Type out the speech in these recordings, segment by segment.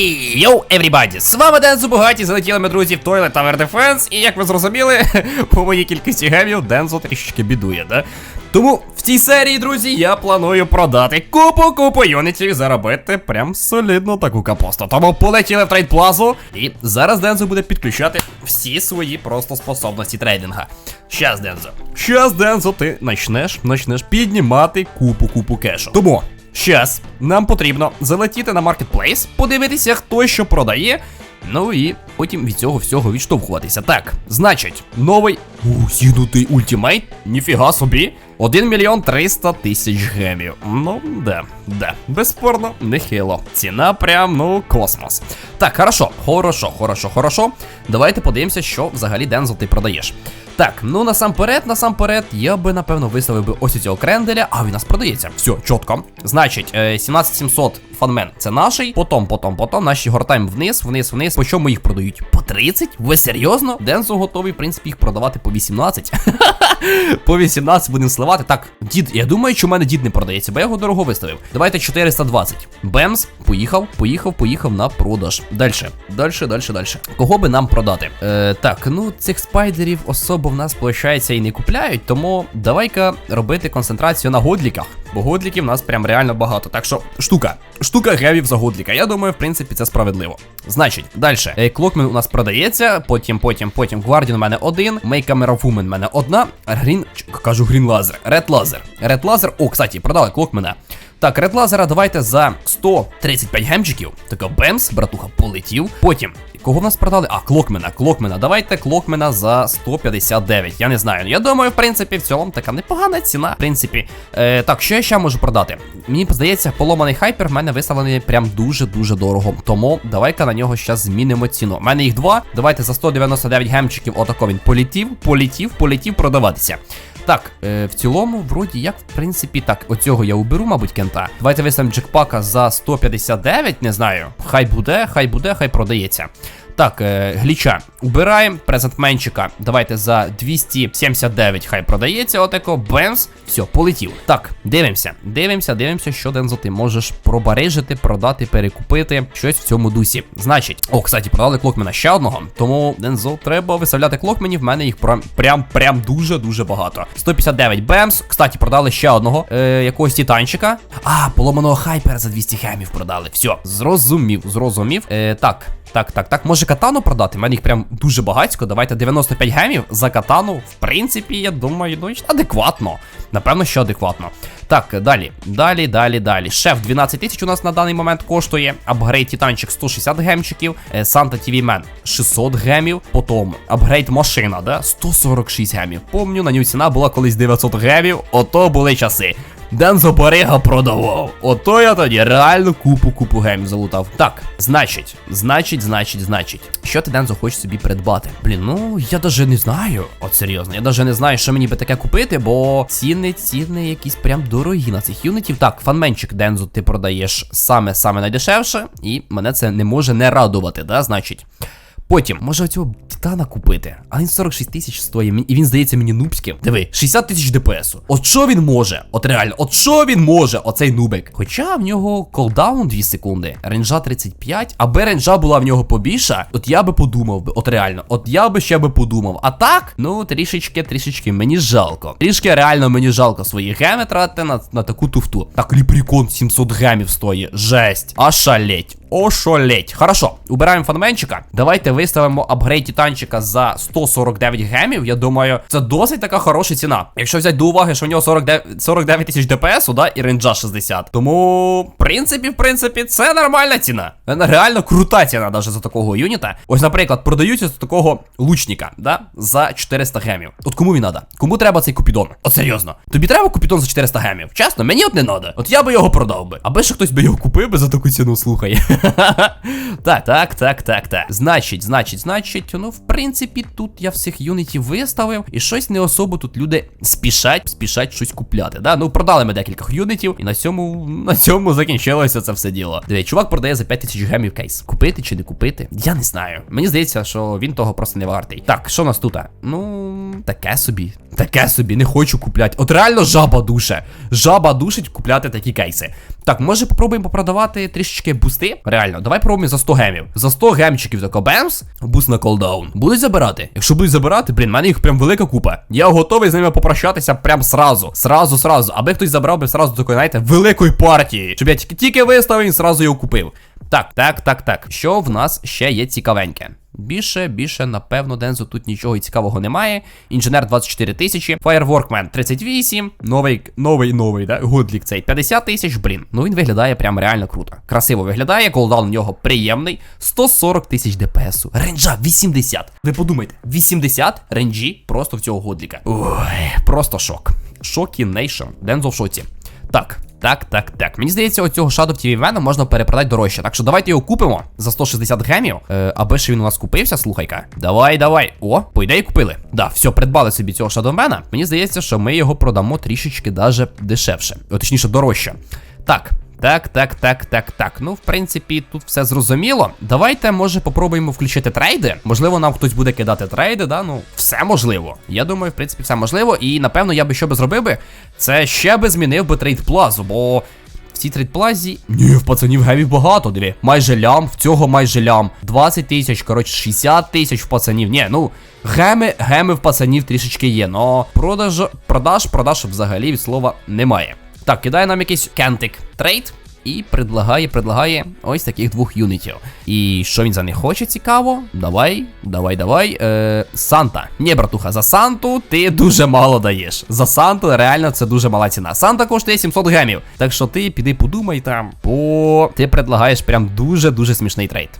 Йоу, everybody! З вами Ден Зубугаті, залетіли ми, друзі, в Toilet Tower Defense, і як ви зрозуміли, по моїй кількості гемів Дензо трішечки бідує, да? Тому в цій серії, друзі, я планую продати купу купу юнітів і заробити прям солідну таку капусту. Тому полетіли в трейд плазу, і зараз Дензо буде підключати всі свої просто способності трейдинга. Щас, Дензо. Щас, Дензо, ти начнеш, начнеш піднімати купу купу кешу. Тому. Щас нам потрібно залетіти на маркетплейс, подивитися, хто що продає. Ну і потім від цього всього відштовхуватися. Так, значить, новий усінутий ультимейт, ніфіга собі. 1 мільйон 300 тисяч гемів. Ну, да, да. Безспорно, нехило. Ціна прям, ну, космос. Так, хорошо, хорошо, хорошо, хорошо. Давайте подивимося, що взагалі Дензел ти продаєш. Так, ну насамперед, насамперед, я би напевно виставив би ось цього кренделя, а він нас продається. Все, чітко. Значить, е, 17700 фанмен це наший. Потом, потом, потом. Наші гортаємо вниз, вниз, вниз. По чому їх продають? По 30? Ви серйозно? Дензо готовий, в принципі, їх продавати по 18. по 18 будемо сливати. Так, дід, я думаю, що в мене дід не продається, бо я його дорого виставив. Давайте 420. Бемс, поїхав, поїхав, поїхав на продаж. Дальше, дальше, дальше, дальше. Кого би нам продати? Е, так, ну цих спайдерів особо в нас, виходить, і не купляють, тому давай-ка робити концентрацію на годліках. Бо годліків в нас прям реально багато. Так що штука. Штука гевів за годліка. Я думаю, в принципі, це справедливо. Значить, далі. Клокмен у нас продається. Потім, потім, потім. Гвардіан у мене один. Мейкамера Вумен у мене одна. Грін. Кажу грін лазер. Ред лазер. Ред лазер. О, кстати, продали клокмена. Так, ред лазера давайте за 135 гемчиків. Така бемс, братуха, полетів. Потім. Кого в нас продали? А, клокмена, клокмена. Давайте клокмена за 159. Я не знаю. Я думаю, в принципі, в цілому така непогана ціна. В принципі. Е, так, що я ще можу продати? Мені здається, поломаний хайпер в мене виставлений прям дуже-дуже дорого. Тому давай-ка на нього зараз змінимо ціну. У мене їх два. Давайте за 199 гемчиків. Отако він полетів, полетів, полетів продаватися. Так, е, в цілому, вроді як, в принципі, так, оцього я уберу, мабуть, кента. Давайте висам джекпака за 159, не знаю. Хай буде, хай буде, хай продається. Так, е, гліча. Убираємо. Презентменчика. Давайте за 279 хай продається. Отако. Бемс. Все, полетів. Так, дивимося. Дивимося, дивимося, що Дензо ти можеш пробарижити, продати, перекупити. Щось в цьому дусі. Значить, о, кстати, продали клокмена ще одного. Тому Дензо треба виставляти клокменів. В мене їх прям прям дуже-дуже багато. 159 Бемс. Кстати, продали ще одного. Е, якогось титанчика. А, поломаного хайпера за 200 гемів продали. Все, зрозумів, зрозумів. Е, так. Так, так, так. Може катану продати? У мене їх прям дуже багатько. Давайте 95 гемів за катану. В принципі, я думаю, ну адекватно. Напевно, що адекватно. Так, далі, далі, далі, далі. Шеф 12 тисяч у нас на даний момент коштує. Апгрейд Титанчик 160 гемчиків. Санта TV Man 600 гемів. Потім апгрейд машина, да? 146 гемів. Помню, на нього ціна була колись 900 гемів. Ото були часи. Дензо Барига продавав. Ото я тоді реально купу-купу гемів залутав. Так, значить, значить, значить, значить. Що ти Дензо хочеш собі придбати? Блін, ну я даже не знаю. От серйозно, я даже не знаю, що мені би таке купити, бо ціни, ціни якісь прям дорогі на цих юнітів. Так, фанменчик Дензо ти продаєш саме-саме найдешевше, і мене це не може не радувати, да, значить. Потім, може оцього титана купити, а він 46 тисяч стоїть, і він здається мені нубським. Диви, 60 тисяч ДПСу. От що він може? От реально, от що він може, оцей нубик? Хоча в нього колдаун 2 секунди, ренжа 35, аби ренжа була в нього побільша, от я би подумав би, от реально, от я би ще би подумав. А так, ну трішечки, трішечки, мені жалко. Трішки реально мені жалко свої геми тратити на, на таку туфту. Так, ліпрікон 700 гемів стоїть. Жесть. А шалеть. Ошолеть. Хорошо, убираємо фанменчика. Давайте виставимо апгрейд титанчика за 149 гемів. Я думаю, це досить така хороша ціна. Якщо взяти до уваги, що в нього 49 49 тисяч ДПСу, да, і ренджа 60. Тому, в принципі, в принципі, це нормальна ціна. Реально крута ціна навіть за такого юніта. Ось, наприклад, продаються за такого лучника, да, за 400 гемів. От кому він надо? Кому треба цей купідон? От серйозно. Тобі треба купідон за 400 гемів? Чесно, мені от не надо. От я би його продав би. Аби ще хтось би його купив би за таку ціну, слухай. Так, так, так, так, так. Значить, значить, значить, ну, в принципі, тут я всіх юнітів виставив, і щось не особо тут люди спішать, спішать щось купляти. Да? Ну, продали ми декілька юнітів, і на цьому, на цьому закінчилося це все діло. Дивіться, чувак продає за 5000 гемів кейс. Купити чи не купити? Я не знаю. Мені здається, що він того просто не вартий. Так, що у нас тут? Ну, таке собі. Таке собі, не хочу купляти. От реально жаба душе. Жаба душить купляти такі кейси. Так, може попробуємо попродавати трішечки бусти. Реально, давай пробуємо за 100 гемів. За 100 гемчиків тако бемс, буст на колдаун. Будуть забирати? Якщо будуть забирати, блін, в мене їх прям велика купа. Я готовий з ними попрощатися прям сразу. Сразу, сразу. Аби хтось забрав би сразу такої, знаєте, великої партії. Щоб я тільки, тільки виставив і сразу його купив. Так, так, так, так. Що в нас ще є цікавеньке? Більше, більше, напевно, Дензо тут нічого цікавого немає. Інженер 24 тисячі, Fireworkman 38, новий, новий, новий, да? Гудлік цей 50 тисяч, блін. Ну він виглядає прям реально круто. Красиво виглядає, колдаун у нього приємний. 140 тисяч ДПСу. Ренджа 80. Ви подумайте, 80 ренджі просто в цього Гудліка. Ой, просто шок. Шокінейшн. Дензо в шоці. Так, так, так, так. Мені здається, оцього Shadow TV Вена можна перепродати дорожче. Так що давайте його купимо за 160 гемів. Е, аби ще він у нас купився, слухай-ка. Давай, давай. О, по ідеї купили. Да, все, придбали собі цього Shadow Vena. Мені здається, що ми його продамо трішечки даже дешевше. О, точніше, дорожче. Так. Так, так, так, так, так. Ну, в принципі, тут все зрозуміло. Давайте, може, попробуємо включити трейди. Можливо, нам хтось буде кидати трейди, да? Ну, все можливо. Я думаю, в принципі, все можливо. І напевно я би що би зробив би, це ще би змінив би трейд плазу, бо. Цій трейдплазі. Ні, в пацанів гемів багато, диві. Майже лям, в цього майже лям. 20 тисяч, коротше, 60 тисяч в пацанів. Ні, ну, геми, геми в пацанів трішечки є. Но продаж, продаж, продаж взагалі від слова немає. Так, кидає нам якийсь кентик трейд. І предлагає, предлагає ось таких двох юнітів. І що він за них хоче, цікаво? Давай, давай, давай. Е, Санта. Ні, братуха, за Санту ти дуже мало даєш. За Санту реально це дуже мала ціна. Санта коштує 700 гемів. Так що ти піди подумай там, бо ти предлагаєш прям дуже-дуже смішний трейд.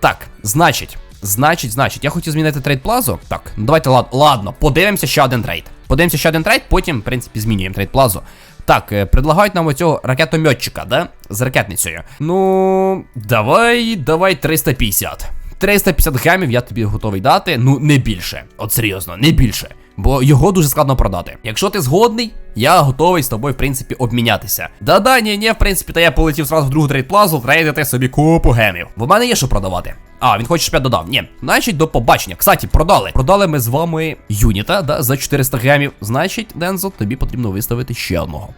Так, значить, значить, значить, я хотів змінити трейд плазу. Так, ну давайте лад, ладно, подивимося ще один трейд. Подивимося ще один трейд, потім, в принципі, змінюємо трейд плазу. Так, е, предлагають нам оцього ракетометчика, да? З ракетницею. Ну, давай, давай 350. 350 гемів я тобі готовий дати. Ну, не більше. От серйозно, не більше. Бо його дуже складно продати. Якщо ти згодний, я готовий з тобою, в принципі, обмінятися. Да-да, ні, ні, в принципі, та я полетів зразу в другу трейдплазу, трейдити собі купу гемів. Бо в мене є що продавати. А, він хоче, щоб я додав. Ні, значить, до побачення. Кстати, продали. Продали ми з вами юніта, да, за 400 гемів. Значить, Дензо, тобі потрібно виставити ще одного.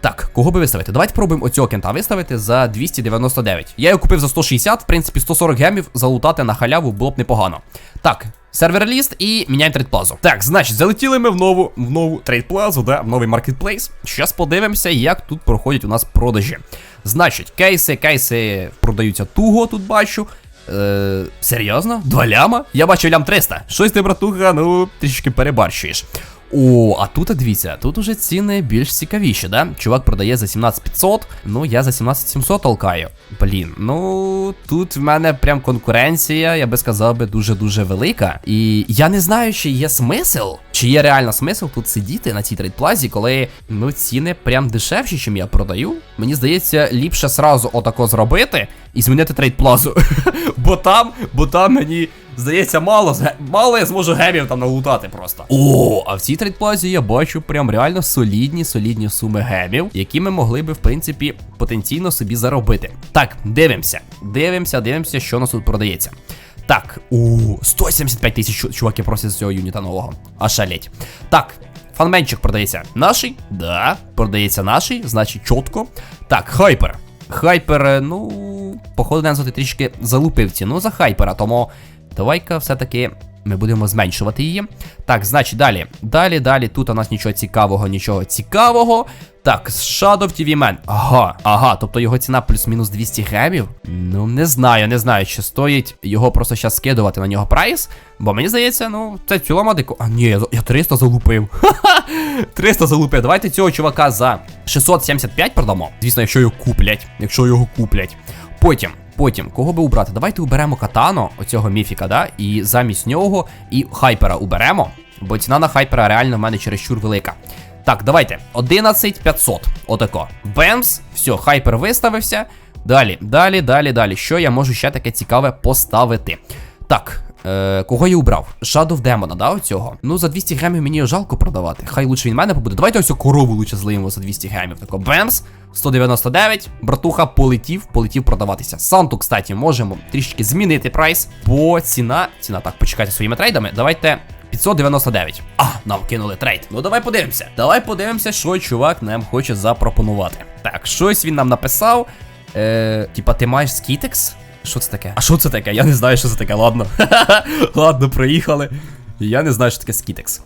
Так, кого би виставити? Давайте пробуємо оцього кента виставити за 299. Я його купив за 160, в принципі, 140 гемів залутати на халяву було б непогано. Так, сервер ліст і міняємо трейдплазу. Так, значить, залетіли ми в нову в нову трейдплазу, да, в новий маркетплейс. Зараз подивимося, як тут проходять у нас продажі. Значить, кейси, кейси продаються туго, тут бачу. Е, серйозно? Два ляма? Я бачу лям 300. Щось ти, братуха, ну, трішечки перебарщуєш. О, а тут, дивіться, тут уже ціни більш цікавіші, да? Чувак продає за 17500, ну я за 17700 толкаю. Блін, ну тут в мене прям конкуренція, я би сказав би, дуже-дуже велика. І я не знаю, чи є смисл, чи є реально смисл тут сидіти на цій трейдплазі, коли ну ціни прям дешевші, чим я продаю. Мені здається, ліпше сразу отако зробити і змінити трейдплазу. бо там, бо там мені. Здається, мало мало я зможу гемів там налутати просто. О, а в цій трейдплазі я бачу прям реально солідні, солідні суми гемів, які ми могли би, в принципі, потенційно собі заробити. Так, дивимося. Дивимося, дивимося, що нас тут продається. Так, у 175 тисяч чуваки просять з цього юніта нового. А шалеть. Так, фанменчик продається. Наший? Да, продається наший, значить, чітко. Так, хайпер. Хайпер, ну, походу, Дензо ти трішки залупив ціну за хайпера, тому Давай-ка все-таки ми будемо зменшувати її. Так, значить, далі. Далі, далі. Тут у нас нічого цікавого, нічого цікавого. Так, Shadow TV Man. Ага, ага, тобто його ціна плюс-мінус 200 гемів. Ну, не знаю, не знаю, чи стоїть його просто зараз скидувати на нього прайс. Бо мені здається, ну, це в цілому. А, ні, я, я 300 залупив. Ха-ха! 300 залупив. Давайте цього чувака за 675 продамо. Звісно, якщо його куплять. Якщо його куплять. Потім. Потім, кого би убрати? Давайте уберемо катано, оцього міфіка, да? І замість нього і хайпера уберемо. Бо ціна на хайпера реально в мене чересчур велика. Так, давайте. 11500. Отако. Бемс. Все, хайпер виставився. Далі, далі, далі, далі. Що я можу ще таке цікаве поставити? Так, Е, Кого я убрав? Shadow Демона, да, оцього? Ну, за 200 грамів мені жалко продавати. Хай лучше він мене побуде. Давайте ось корову лучше злиємо за 200 грамів. Тако бемс. 199. Братуха полетів, полетів продаватися. Санту, кстати, можемо трішки змінити прайс. Бо ціна. Ціна, так, почекайте своїми трейдами. Давайте. 599. А, нам кинули трейд. Ну давай подивимося. Давай подивимося, що чувак нам хоче запропонувати. Так, щось він нам написав. Е, типа, ти маєш скітекс? Що це таке? А що це таке? Я не знаю, що це таке. Ладно. Ладно, проїхали. Я не знаю, що таке скітекс.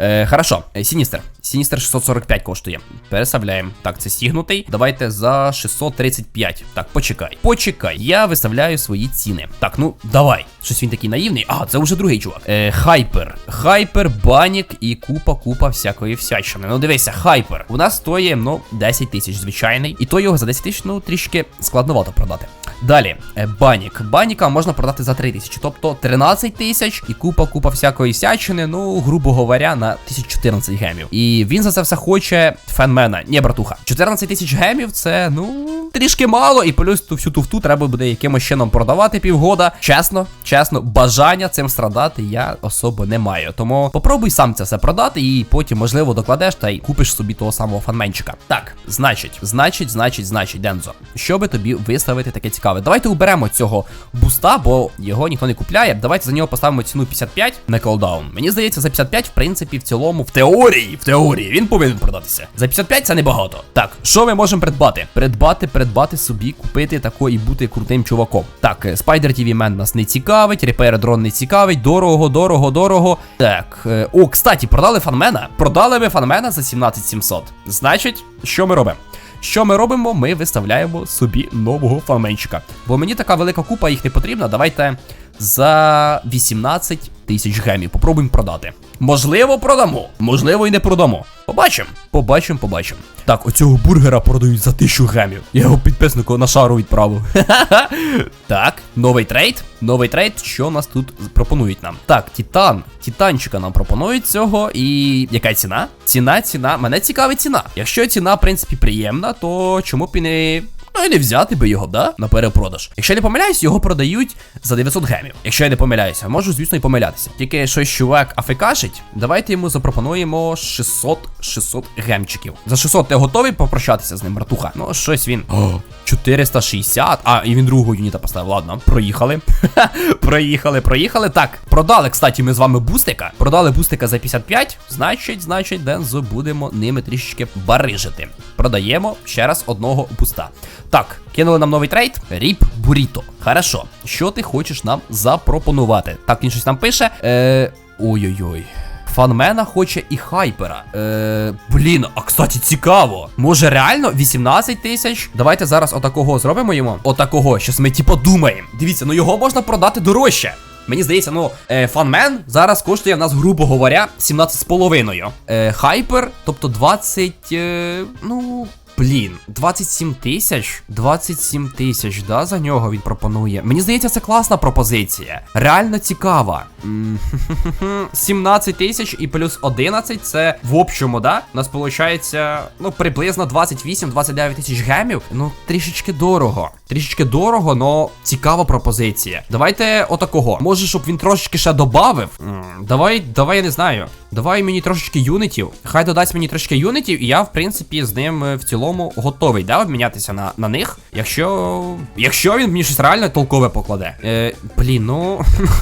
Е, хорошо, Е, Сіністер. Сіністер 645 коштує. Переставляємо. Так, це стігнутий. Давайте за 635. Так, почекай. Почекай. Я виставляю свої ціни. Так, ну давай. Щось він такий наївний. А, це вже другий чувак. Е, хайпер. Хайпер, банік і купа, купа всякої всячини. Ну дивися, хайпер. У нас стоїть, ну, 10 тисяч звичайний. І то його за 10 тисяч, ну, трішки складновато продати. Далі, е, банік. Баніка можна продати за 3 тисячі, тобто 13 тисяч і купа, купа всякої сячини, ну, грубо говоря, на 1014 гемів. І він за це все хоче фенмена. Ні, братуха. 14 тисяч гемів це, ну, трішки мало, і плюс ту всю туфту треба буде якимось чином продавати півгода. Чесно, чесно, бажання цим страдати я особо не маю. Тому попробуй сам це все продати, і потім, можливо, докладеш та й купиш собі того самого фанменчика. Так, значить, значить, значить, значить, Дензо, що би тобі виставити таке цікаве? Давайте уберемо цього буста, бо його ніхто не купляє. Давайте за нього поставимо ціну 55 на колдаун. Мені здається, за 55, в принципі, в цілому, в теорії, в теорії, він повинен продатися. За 55 це небагато. Так, що ми можемо придбати? Придбати, придбати собі, купити тако і бути крутим чуваком. Так, е, Spider TV Man нас не цікавить, Repair Drone не цікавить, дорого, дорого, дорого. Так, е, о, кстати, продали фанмена. Продали ми фанмена за 17700. Значить, що ми робимо? Що ми робимо? Ми виставляємо собі нового фанменчика. Бо мені така велика купа їх не потрібна. Давайте за 18 тисяч гемів. Попробуємо продати. Можливо, продамо, можливо, і не продамо. Побачимо, побачимо, побачимо. Так, оцього бургера продають за тисячу гемів. Я його підписнику на шару відправив. так, новий трейд. Новий трейд, що нас тут пропонують нам? Так, Титан. Титанчика нам пропонують цього. І яка ціна? Ціна, ціна. Мене цікавить ціна. Якщо ціна, в принципі, приємна, то чому б і не. Ну і не взяти би його, да? На перепродаж. Якщо я не помиляюсь, його продають за 900 гемів. Якщо я не помиляюся, можу, звісно, і помилятися. Тільки щось чувак афекашить, давайте йому запропонуємо 600 600 гемчиків. За 600 ти готовий попрощатися з ним, братуха? Ну, щось він. О, 460. А, і він другого юніта поставив. Ладно, проїхали. проїхали, проїхали. Так, продали, кстати, ми з вами бустика. Продали бустика за 55. Значить, значить, Дензо будемо ними трішечки барижити. Продаємо ще раз одного буста. Так, кинули нам новий трейд. Ріп Буріто. Хорошо. Що ти хочеш нам запропонувати? Так, він щось нам пише. Е. Ой-ой-ой. Фанмена хоче і хайпера. Е, блін, а кстати, цікаво. Може реально 18 тисяч? Давайте зараз отакого зробимо йому. Отакого, щось ми типу думаємо. Дивіться, ну його можна продати дорожче. Мені здається, ну, е, фанмен зараз коштує в нас, грубо говоря, 17,5. Е, хайпер, тобто 20. Е, ну. Блін, 27 тисяч? 27 тисяч, да, за нього він пропонує. Мені здається, це класна пропозиція. Реально цікава. М, 17 тисяч і плюс 11 це в общому, да? У нас виходить, ну, приблизно 28-29 тисяч гемів. Ну, трішечки дорого. Трішечки дорого, но цікава пропозиція. Давайте отакого. Може, щоб він трошечки ще добавив. Давай, давай, я не знаю. Давай мені трошечки юнитів. Хай додасть мені трошки юнитів, і я, в принципі, з ним е, в цілому готовий, да, обмінятися на, на них. Якщо. Якщо він мені щось реально толкове покладе. Е, блін, ну.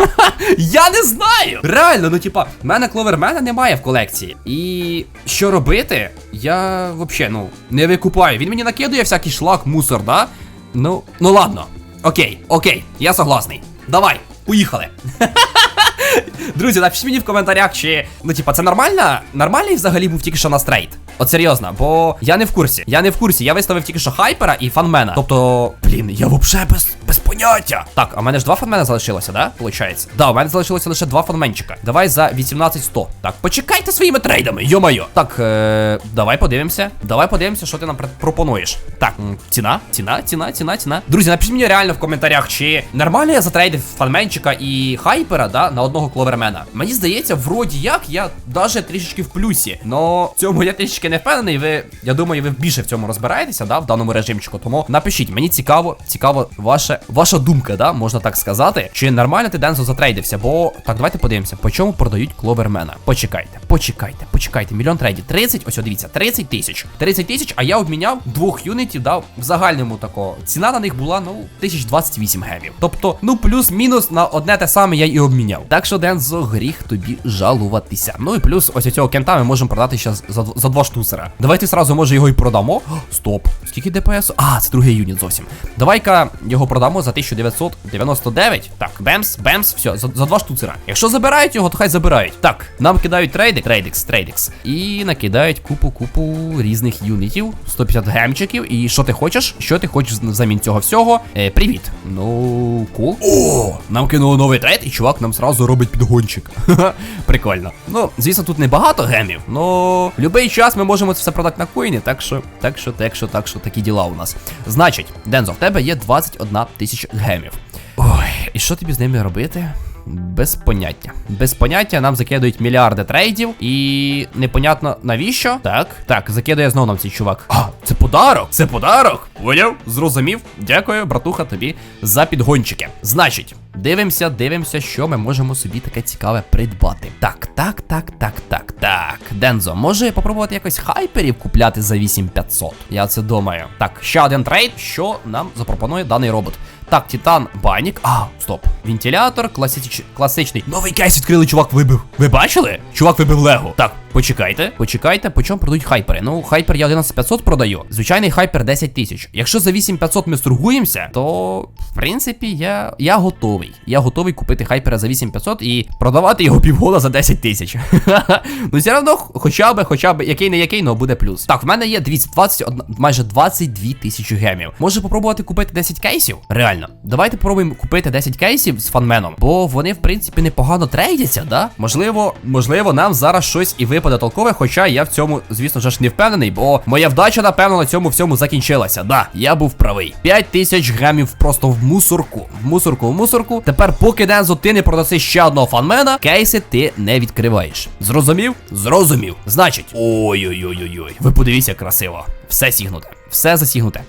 я не знаю! Реально, ну типа, в мене кловермена немає в колекції. І що робити? Я взагалі, ну, не викупаю. Він мені накидує всякий шлак, мусор, да? Ну, ну ладно. Окей, окей, я согласний. Давай, поїхали. Друзі, напишіть мені в коментарях, чи ну типа це нормально? Нормальний взагалі був тільки що на стрейт. От серйозно, бо я не в курсі. Я не в курсі. Я виставив тільки що хайпера і фанмена. Тобто, блін, я взагалі без, без поняття. Так, а в мене ж два фанмена залишилося, да? Получається. Да, у мене залишилося лише два фанменчика. Давай за 18100. Так, почекайте своїми трейдами, йо-майо. Так, е, давай подивимося. Давай подивимося, що ти нам пропонуєш. Так, ціна, ціна, ціна, ціна, ціна. Друзі, напишіть мені реально в коментарях, чи нормально я затрейдив фанменчика і хайпера, да, на одного кловермена. Мені здається, вроді як я даже трішечки в плюсі. Но в цьому я трішечки не впевнений. Ви, я думаю, ви більше в цьому розбираєтеся, да, в даному режимчику. Тому напишіть, мені цікаво, цікаво ваше ваше, ваша думка, да, можна так сказати. Чи нормально ти Дензо затрейдився? Бо так, давайте подивимося, по чому продають кловермена. Почекайте, почекайте, почекайте. Мільйон трейдів. 30, ось дивіться, 30 тисяч. 30 тисяч, а я обміняв двох юнітів, дав в загальному такого. Ціна на них була, ну, 1028 гемів. Тобто, ну, плюс-мінус на одне те саме я і обміняв. Так що, Дензо, гріх тобі жалуватися. Ну і плюс ось цього кента ми можемо продати ще за, за два штуцера. Давайте сразу, може, його і продамо. О, стоп. Скільки ДПС? А, це другий юніт зовсім. Давай-ка його продамо за 1999. Так, бемс, бемс, все, за, за два штуцера. Якщо забирають його, то хай забирають. Так, нам кидають трейдик, трейдикс, трейдикс. І накидають купу-купу різних юнітів. 150 гемчиків. І що ти хочеш? Що ти хочеш взамін цього всього? Е, привіт. Ну, кул. О, нам кинули новий трейд, і чувак нам сразу робить підгончик. Прикольно. Ну, звісно, тут не багато гемів, но в будь-який час ми можемо це все продати на коїні, так що, так що, так що, так що, такі діла у нас. Значить, Дензо, в тебе є 21 тисяча гемів. Ой, і що тобі з ними робити? Без поняття. Без поняття нам закидують мільярди трейдів, і непонятно навіщо. Так, так, закидує знову нам цей чувак. А, це подарок! Це подарок! Поняв? Зрозумів. Дякую, братуха, тобі за підгончики. Значить, дивимося, дивимося, що ми можемо собі таке цікаве придбати. Так, так, так, так, так, так. Дензо, може попробувати якось хайперів купляти за 8500? Я це думаю. Так, ще один трейд, що нам запропонує даний робот. Так, Титан Банік. А, стоп. Вентилятор, класич... класичний. Новий кейс відкрили, чувак вибив. Ви бачили? Чувак вибив Лего. Так, почекайте, почекайте, по чому продають хайпери. Ну, хайпер я 11500 продаю. Звичайний хайпер 10 тисяч. Якщо за 8500 ми сторгуємося, то в принципі я я готовий. Я готовий купити хайпера за 8500 і продавати його півгода за 10 тисяч. ну, все одно, хоча б, хоча б, який не який, но буде плюс. Так, в мене є 221, майже 22 тисячі гемів. Може попробувати купити 10 кейсів? Реально. Давайте попробуємо купити 10 кейсів з фанменом, бо вони, в принципі, непогано трейдяться, да? Можливо, можливо, нам зараз щось і випаде толкове, хоча я в цьому, звісно ж, не впевнений, бо моя вдача, напевно, на цьому всьому закінчилася. Да, я був правий. 5 тисяч гемів просто в мусорку. В мусорку, в мусорку. Тепер, поки Дензо, ти не продаси ще одного фанмена, кейси ти не відкриваєш. Зрозумів? Зрозумів. Значить, ой-ой-ой-ой-ой. Ви подивіться, красиво. Все сігнуте. Все засігнуте.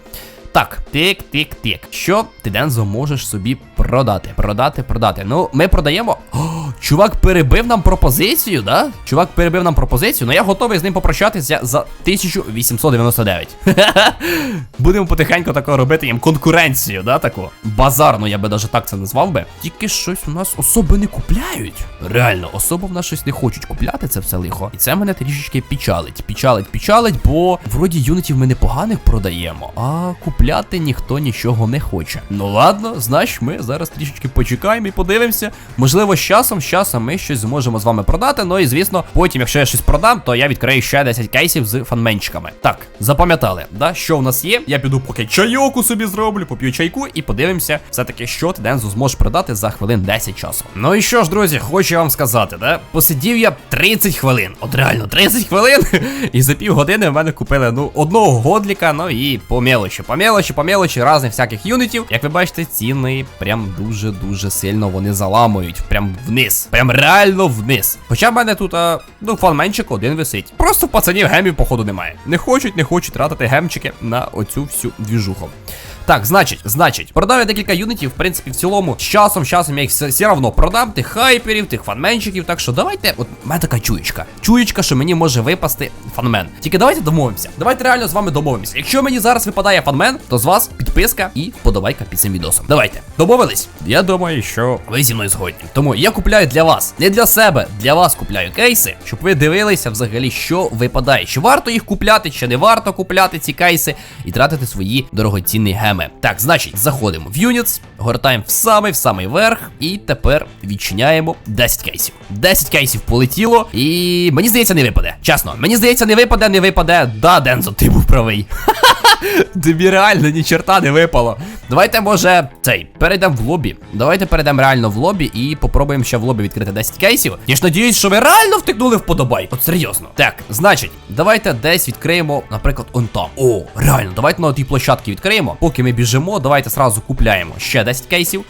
Так, тик, тик, тик. Що ти Дензо можеш собі продати? Продати, продати. Ну, ми продаємо. О, чувак перебив нам пропозицію, да? Чувак перебив нам пропозицію, ну я готовий з ним попрощатися за 1899. Будемо потихеньку такого робити їм конкуренцію, да, таку. Базарну, я би навіть так це назвав би. Тільки щось у нас особи не купляють. Реально, особи в нас щось не хочуть купляти, це все лихо. І це мене трішечки печалить. Печалить, печалить, бо вроді юнітів ми непоганих продаємо, а купляти ніхто нічого не хоче. Ну ладно, значить, ми зараз трішечки почекаємо і подивимося. Можливо, з часом, з часом ми щось зможемо з вами продати. Ну і звісно, потім, якщо я щось продам, то я відкрию ще 10 кейсів з фанменчиками. Так, запам'ятали, да, що в нас є. Я піду поки чайоку собі зроблю, поп'ю чайку і подивимося, все-таки, що ти Дензу зможеш продати за хвилин 10 часу. Ну і що ж, друзі, хочу вам сказати, да? Посидів я 30 хвилин. От реально 30 хвилин. І за пів години в мене купили ну одного годліка, ну і по мелочі. По мелочі, по мелочі, разних всяких юнітів. Як ви бачите, ціни прям дуже-дуже сильно вони заламують. Прям вниз. Прям реально вниз. Хоча в мене тут, а, ну, фанменчик один висить. Просто пацанів гемів, походу, немає. Не хочуть, не хочуть тратити гемчики на оцю всю двіжуху. Так, значить, значить, продав я декілька юнітів, в принципі, в цілому, з часом, з часом я їх все, все равно продам, тих хайперів, тих фанменчиків. Так що давайте, от у мене така чуєчка. Чуєчка, що мені може випасти фанмен. Тільки давайте домовимося. Давайте реально з вами домовимося. Якщо мені зараз випадає фанмен, то з вас підписка і вподобайка під цим відосом. Давайте, домовились? Я думаю, що ви зі мною згодні. Тому я купляю для вас, не для себе, для вас купляю кейси, щоб ви дивилися взагалі, що випадає. Чи варто їх купляти, чи не варто купляти ці кейси і тратити свої дорогоцінні геми. Так, значить, заходимо в Units, гортаємо в самий в самий верх, і тепер відчиняємо 10 кейсів. 10 кейсів полетіло, і мені здається, не випаде. Чесно, мені здається, не випаде, не випаде. Да, Дензо, ти був правий. Тобі реально ні черта не випало. Давайте, може, цей, перейдемо в лобі. Давайте перейдемо реально в лобі і попробуємо ще в лобі відкрити 10 кейсів. Я ж надіюсь, що ви реально втикнули в подобай. От серйозно. Так, значить, давайте десь відкриємо, наприклад, он там. О, реально, давайте на тій площадці відкриємо. Поки ми біжимо, давайте сразу купляємо ще 10 кейсів.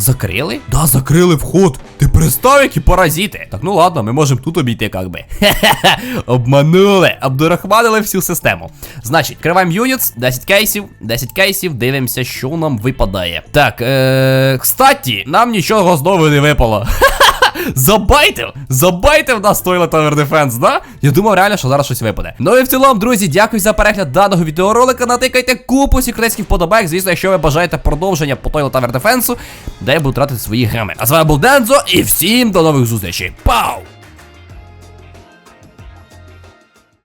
Закрили? Да, закрили вход. Ти перестав, які паразити. Так, ну ладно, ми можемо тут обійти, як би. Хе-хе-хе. Обманули, обдурахманили всю систему. Значить, криваємо юніц, 10 кейсів, 10 кейсів, дивимося, що нам випадає. Так, е, кстати, нам нічого знову не випало. Забайтив! Забайтив нас той Tower Defense, да? Я думав реально, що зараз щось випаде. Ну і в цілому, друзі, дякую за перегляд даного відеоролика. Натикайте купу секретських вподобайок. Звісно, якщо ви бажаєте продовження по Toilet Tower Defense, де я буду тратити свої грами. А з вами був Дензо, і всім до нових зустрічей. Пау!